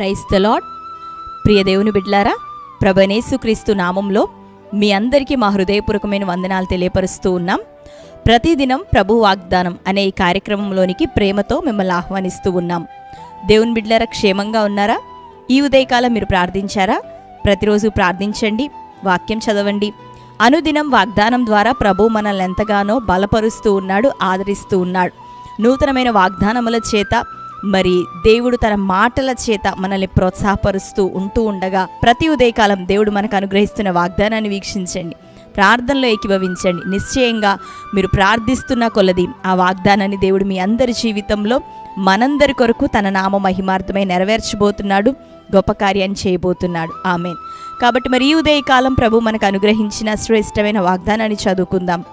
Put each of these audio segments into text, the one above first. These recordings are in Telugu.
ప్రైస్ ద లాడ్ ప్రియ దేవుని బిడ్లారా ప్రభనేసుక్రీస్తు నామంలో మీ అందరికీ మా హృదయపూర్వకమైన వందనాలు తెలియపరుస్తూ ఉన్నాం. ప్రతిదినం ప్రభు వాగ్దానం అనే ఈ కార్యక్రమంలోనికి ప్రేమతో మిమ్మల్ని ఆహ్వానిస్తూ ఉన్నాం. దేవుని బిడ్లారా క్షేమంగా ఉన్నారా? ఈ ఉదయకాలం మీరు ప్రార్థించారా? ప్రతిరోజు ప్రార్థించండి వాక్యం చదవండి. అనుదినం వాగ్దానం ద్వారా ప్రభు మనల్ని ఎంతగానో బలపరుస్తూ ఉన్నాడు ఆదరిస్తూ ఉన్నాడు. నూతనమైన వాగ్దానముల చేత మరి దేవుడు తన మాటల చేత మనల్ని ప్రోత్సాహపరుస్తూ ఉంటూ ఉండగా ప్రతి ఉదయకాలం దేవుడు మనకు అనుగ్రహిస్తున్న వాగ్దానాన్ని వీక్షించండి. ప్రార్థనలో ఏకీభవించండి. నిశ్చయంగా మీరు ప్రార్థిస్తున్న కొలది ఆ వాగ్దానాన్ని దేవుడు మీ అందరి జీవితంలో మనందరి కొరకు తన నామ మహిమార్థమై నెరవేర్చబోతున్నాడు. గొప్ప కార్యాన్ని చేయబోతున్నాడు. ఆమెన్. కాబట్టి మరి ఈ ఉదయకాలం ప్రభు మనకు అనుగ్రహించిన శ్రేష్టమైన వాగ్దానాన్ని చదువుకుందాం.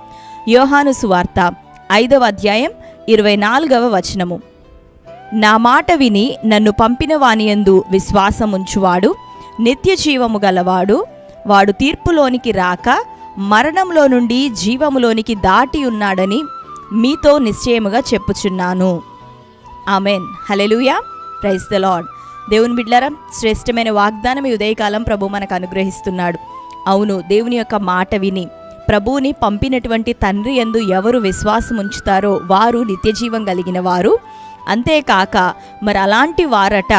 యోహాను సువార్త ఐదవ అధ్యాయం ఇరవై నాలుగవ వచనము. నా మాట విని నన్ను పంపిన వానియందు విశ్వాసముంచువాడు నిత్య జీవము గలవాడు. వాడు తీర్పులోనికి రాక మరణంలో నుండి జీవములోనికి దాటి ఉన్నాడని మీతో నిశ్చయముగా చెప్పుచున్నాను. Amen. Hallelujah praise the Lord దేవుని బిడ్లారా శ్రేష్టమైన వాగ్దానం ఈ ఉదయకాలం ప్రభు మనకు అనుగ్రహిస్తున్నాడు. అవును దేవుని యొక్క మాట విని ప్రభువుని పంపినటువంటి తండ్రి ఎందు ఎవరు విశ్వాసం ఉంచుతారో వారు నిత్యజీవం కలిగిన వారు. అంతేకాక మరి అలాంటి వారట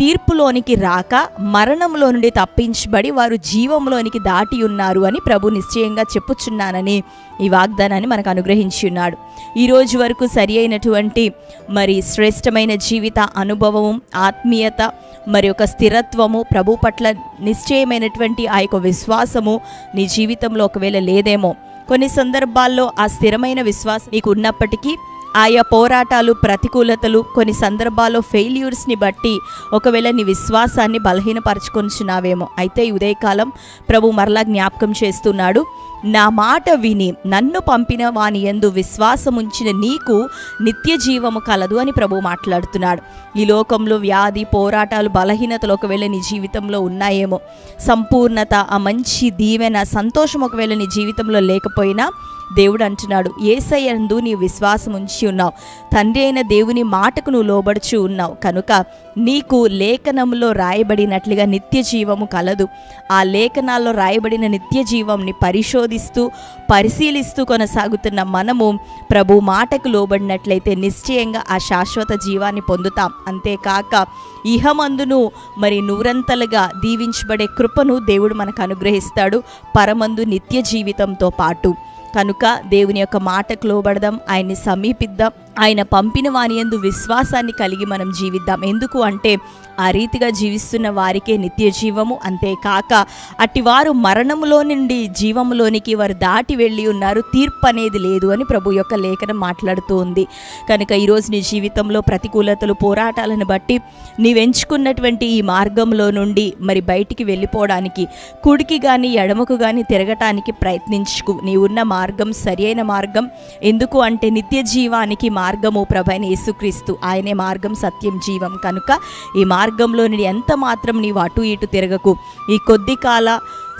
తీర్పులోనికి రాక మరణంలో నుండి తప్పించబడి వారు జీవంలోనికి దాటి ఉన్నారు అని ప్రభు నిశ్చయంగా చెప్పుచున్నానని ఈ వాగ్దానాన్ని మనకు అనుగ్రహించి ఉన్నాడు. ఈరోజు వరకు సరి అయినటువంటి మరి శ్రేష్టమైన జీవిత అనుభవము ఆత్మీయత మరి యొక్క స్థిరత్వము ప్రభు పట్ల నిశ్చయమైనటువంటి ఆ యొక్క విశ్వాసము నీ జీవితంలో ఒకవేళ లేదేమో. కొన్ని సందర్భాల్లో ఆ స్థిరమైన విశ్వాసం నీకు ఉన్నప్పటికీ ఆయా పోరాటాలు ప్రతికూలతలు కొన్ని సందర్భాల్లో ఫెయిల్యూర్స్ని బట్టి ఒకవేళ నీ విశ్వాసాన్ని బలహీనపరచుకొనిచున్నావేమో అయితే ఉదయకాలం ప్రభు మరలా జ్ఞాపకం చేస్తున్నాడు నా మాట విని నన్ను పంపిన వాని ఎందు విశ్వాసముంచిన నీకు నిత్య జీవము కలదు అని ప్రభు మాట్లాడుతున్నాడు. ఈ లోకంలో వ్యాధి పోరాటాలు బలహీనతలు ఒకవేళ నీ జీవితంలో ఉన్నాయేమో సంపూర్ణత ఆ మంచి దీవెన సంతోషం ఒకవేళ నీ జీవితంలో లేకపోయినా దేవుడు అంటున్నాడు ఏసయ్యందు నీ విశ్వాసం ఉంచి ఉన్నావు. తండ్రి అయిన దేవుని మాటకు నువ్వు లోబడుచు ఉన్నావు. కనుక నీకు లేఖనంలో రాయబడినట్లుగా నిత్య జీవము కలదు. ఆ లేఖనాల్లో రాయబడిన నిత్య జీవంని పరిశోధిస్తూ పరిశీలిస్తూ కొనసాగుతున్న మనము ప్రభు మాటకు లోబడినట్లయితే నిశ్చయంగా ఆ శాశ్వత జీవాన్ని పొందుతాం. అంతేకాక ఇహమందును మరి నూరంతలుగా దీవించబడే కృపను దేవుడు మనకు అనుగ్రహిస్తాడు. పరమందు నిత్య జీవితంతో పాటు. కనుక దేవుని యొక్క మాటకు లోబడదాం ఆయన్ని సమీపిద్దాం ఆయన పంపిన వాని యందు విశ్వాసాన్ని కలిగి మనం జీవిద్దాం. ఎందుకు అంటే ఆ రీతిగా జీవిస్తున్న వారికే నిత్య జీవము. అంతేకాక అట్టి వారు మరణములో నుండి జీవములోనికి వారు దాటి వెళ్ళి ఉన్నారు. తీర్పు అనేది లేదు అని ప్రభు యొక్క లేఖనం మాట్లాడుతూ ఉంది కనుక ఈరోజు నీ జీవితంలో ప్రతికూలతలు పోరాటాలను బట్టి నీవెంచుకున్నటువంటి ఈ మార్గంలో నుండి మరి బయటికి వెళ్ళిపోవడానికి కుడికి కానీ ఎడమకు కానీ తిరగటానికి ప్రయత్నించుకు. నీ ఉన్న మార్గం సరియైన మార్గం. ఎందుకు అంటే నిత్య జీవానికి మార్గము ప్రభైన యేసుక్రీస్తు. ఆయనే మార్గం సత్యం జీవం. కనుక ఈ మార్గం మార్గంలో ఎంత మాత్రం నీవు అటు ఇటు తిరగకు. ఈ కొద్ది కాల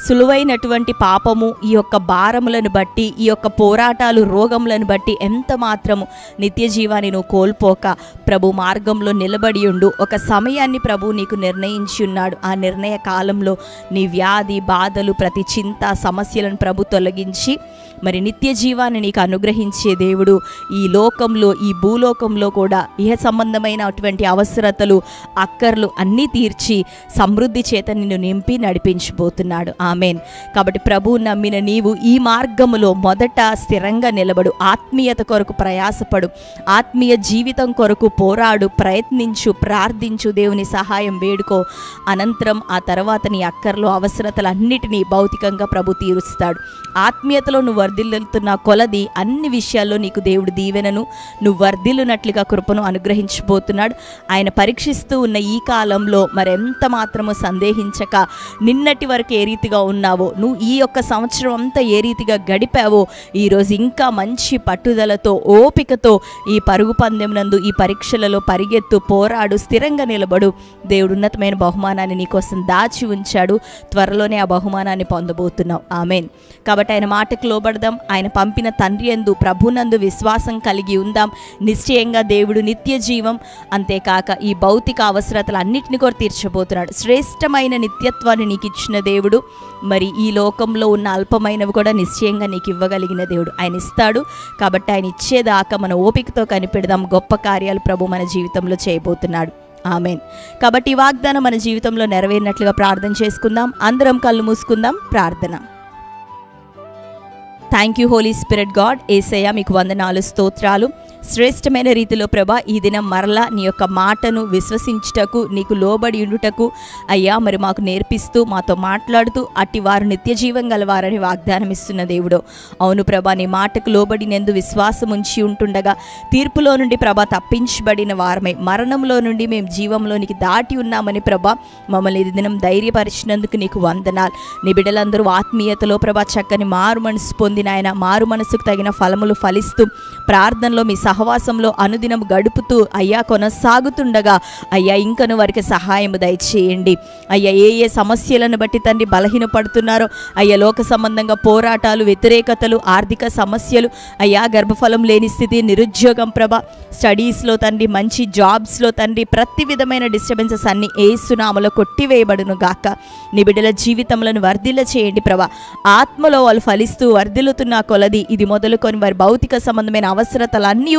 సులువైనటువంటి పాపము ఈ యొక్క భారములను బట్టి ఈ యొక్క పోరాటాలు రోగములను బట్టి ఎంత మాత్రము నిత్య జీవాన్ని నువ్వు కోల్పోక ప్రభు మార్గంలో నిలబడి ఉండు. ఒక సమయాన్ని ప్రభు నీకు నిర్ణయించి ఉన్నాడు. ఆ నిర్ణయ కాలంలో నీ వ్యాధి బాధలు ప్రతి చింత సమస్యలను ప్రభు తొలగించి మరి నిత్య జీవాన్ని నీకు అనుగ్రహించే దేవుడు ఈ లోకంలో ఈ భూలోకంలో కూడా ఇహ సంబంధమైనటువంటి అవసరతలు అక్కర్లు అన్నీ తీర్చి సమృద్ధి చేత నిన్ను నింపి నడిపించబోతున్నాడు. ఆమెన్. కాబట్టి ప్రభువు నమ్మిన నీవు ఈ మార్గములో మొదట స్థిరంగా నిలబడు ఆత్మీయత కొరకు ప్రయాసపడు ఆత్మీయ జీవితం కొరకు పోరాడు ప్రయత్నించు ప్రార్థించు దేవుని సహాయం వేడుకో. అనంతరం ఆ తర్వాత నీ అక్కర్లో అవసరతలన్నిటినీ భౌతికంగా ప్రభు తీరుస్తాడు. ఆత్మీయతలో నువ్వు వర్ధిల్లుతున్న కొలది అన్ని విషయాల్లో నీకు దేవుడు దీవెనను నువ్వు వర్ధిల్లునట్లుగా కృపను అనుగ్రహించబోతున్నాడు. ఆయన పరీక్షిస్తూ ఉన్న ఈ కాలంలో మరెంత మాత్రము సందేహించక నిన్నటి వరకు ఏ రీతిగా రీతిగా ఉన్నావో. నువ్వు ఈ యొక్క సంవత్సరం అంతా ఏ రీతిగా గడిపావో ఈరోజు ఇంకా మంచి పట్టుదలతో ఓపికతో ఈ పరుగు పందెం నందు ఈ పరీక్షలలో పరిగెత్తు పోరాడు స్థిరంగా నిలబడు. దేవుడు ఉన్నతమైన బహుమానాన్ని నీకోసం దాచి ఉంచాడు. త్వరలోనే ఆ బహుమానాన్ని పొందబోతున్నావు. ఆమెన్. కాబట్టి ఆయన మాటకు లోబడదాం. ఆయన పంపిన తండ్రి ఎందు ప్రభునందు విశ్వాసం కలిగి ఉందాం. నిశ్చయంగా దేవుడు నిత్య జీవం. అంతేకాక ఈ భౌతిక అవసరతలు అన్నిటిని కూడా తీర్చబోతున్నాడు. శ్రేష్టమైన నిత్యత్వాన్ని నీకు ఇచ్చిన దేవుడు. మరి ఈ లోకంలో ఉన్న అల్పమైనవి కూడా నిశ్చయంగా నీకు ఇవ్వగలిగిన దేవుడు. ఆయన ఇస్తాడు. కాబట్టి ఆయన ఇచ్చేదాకా మన ఓపికతో కనిపెడదాం. గొప్ప కార్యాలు ప్రభు మన జీవితంలో చేయబోతున్నాడు. ఆమెన్. కాబట్టి ఈ వాగ్దానం మన జీవితంలో నెరవేరినట్లుగా ప్రార్థన చేసుకుందాం. అందరం కళ్ళు మూసుకుందాం. ప్రార్థన. Thank you Holy Spirit God Yesayya మీకు వందనాలు స్తోత్రాలు. శ్రేష్టమైన రీతిలో ప్రభా ఈ దినం మరలా నీ యొక్క మాటను విశ్వసించుటకు నీకు లోబడి ఉండుటకు అయ్యా మరి మాకు నేర్పిస్తూ మాతో మాట్లాడుతూ అట్టి వారు నిత్య జీవం గలవారని వాగ్దానం ఇస్తున్న దేవుడు. అవును ప్రభా నీ మాటకు లోబడినందు విశ్వాసం ఉంచి ఉంటుండగా తీర్పులో నుండి ప్రభా తప్పించబడిన వారమే. మరణంలో నుండి మేము జీవంలోనికి దాటి ఉన్నామని ప్రభా మమ్మల్ని ఈ దినం ధైర్యపరిచినందుకు నీకు వందనాలు. నీ బిడ్డలందరూ ఆత్మీయతలో ప్రభా చక్కని మారు మనసు పొందిన ఆయన మారు మనసుకు తగిన ఫలములు ఫలిస్తూ ప్రార్థనలో మీ సహవాసంలో అనుదినం గడుపుతూ అయ్యా కొనసాగుతుండగా అయ్యా ఇంకను వారికి సహాయము దయచేయండి. అయ్యా ఏ ఏ సమస్యలను బట్టి తండ్రి బలహీనపడుతున్నారో అయ్యా లోక సంబంధంగా పోరాటాలు వ్యతిరేకతలు ఆర్థిక సమస్యలు అయ్యా గర్భఫలం లేని స్థితి నిరుద్యోగం ప్రభ స్టడీస్లో తండ్రి మంచి జాబ్స్లో తండ్రి ప్రతి విధమైన డిస్టర్బెన్సెస్ అన్ని ఏసునామలో కొట్టివేయబడును గాక. నిబిడల బిడ్డల జీవితంలో వర్ధిల్ల చేయండి ప్రభా. ఆత్మలో వాళ్ళు ఫలిస్తూ వర్ధిల్లుతున్న కొలది. ఇది మొదలుకొని వారి భౌతిక సంబంధమైన అవసరతలన్నీ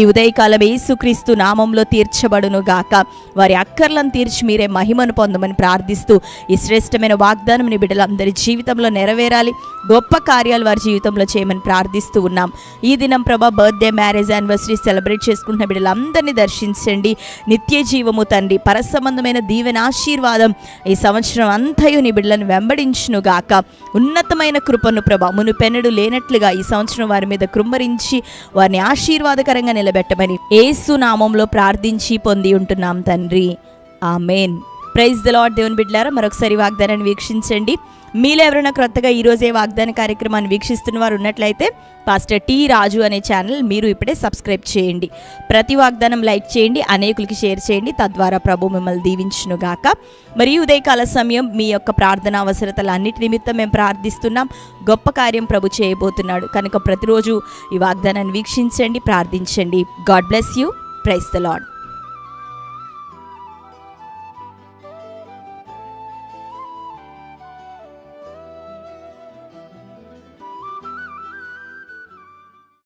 ఈ ఉదయకాలం యేసుక్రీస్తు నామంలో తీర్చబడును గాక. వారి అక్కర్లను తీర్చి మీరే మహిమను పొందమని ప్రార్థిస్తూ ఈ శ్రేష్టమైన వాగ్దానం నీ బిడ్డలందరి జీవితంలో నెరవేరాలి. గొప్ప కార్యాలు వారి జీవితంలో చేయమని ప్రార్థిస్తూ ఉన్నాం. ఈ దినం ప్రభా బర్త్డే మ్యారేజ్ యానివర్సరీ సెలబ్రేట్ చేసుకుంటున్న బిడ్డలందరినీ దర్శించండి. నిత్య జీవము తండ్రి పరసంబంధమైన దీవెన ఆశీర్వాదం ఈ సంవత్సరం అంతయు నీ బిడ్డలను వెంబడించును గాక. ఉన్నతమైన కృపను ప్రభ మునుపెన్నడు లేనట్లుగా ఈ సంవత్సరం వారి మీద కృమ్మరించి వారిని ఆశీర్వాదకరంగా నిలబెట్టమని ఏసు నామంలో ప్రార్థించి పొంది ఉంటున్నాం తండ్రి. ఆమెన్. ప్రైజ్ ద లాడ్ దేవుని బిడ్లారా మరొకసారి వాగ్దానాన్ని వీక్షించండి. మీలో ఎవరైనా క్రొత్తగా ఈరోజే వాగ్దాన కార్యక్రమాన్ని వీక్షిస్తున్న వారు ఉన్నట్లయితే పాస్టర్ టీ రాజు అనే ఛానల్ మీరు ఇప్పుడే సబ్స్క్రైబ్ చేయండి. ప్రతి వాగ్దానం లైక్ చేయండి అనేకులకి షేర్ చేయండి. తద్వారా ప్రభు మిమ్మల్ని దీవించునుగాక మరియు ఉదయకాల సమయం మీ యొక్క ప్రార్థన అవసరతల అన్నిటి నిమిత్తం మేము ప్రార్థిస్తున్నాం. గొప్ప కార్యం ప్రభు చేయబోతున్నాడు. కనుక ప్రతిరోజు ఈ వాగ్దానాన్ని వీక్షించండి ప్రార్థించండి. God bless you. Praise the Lord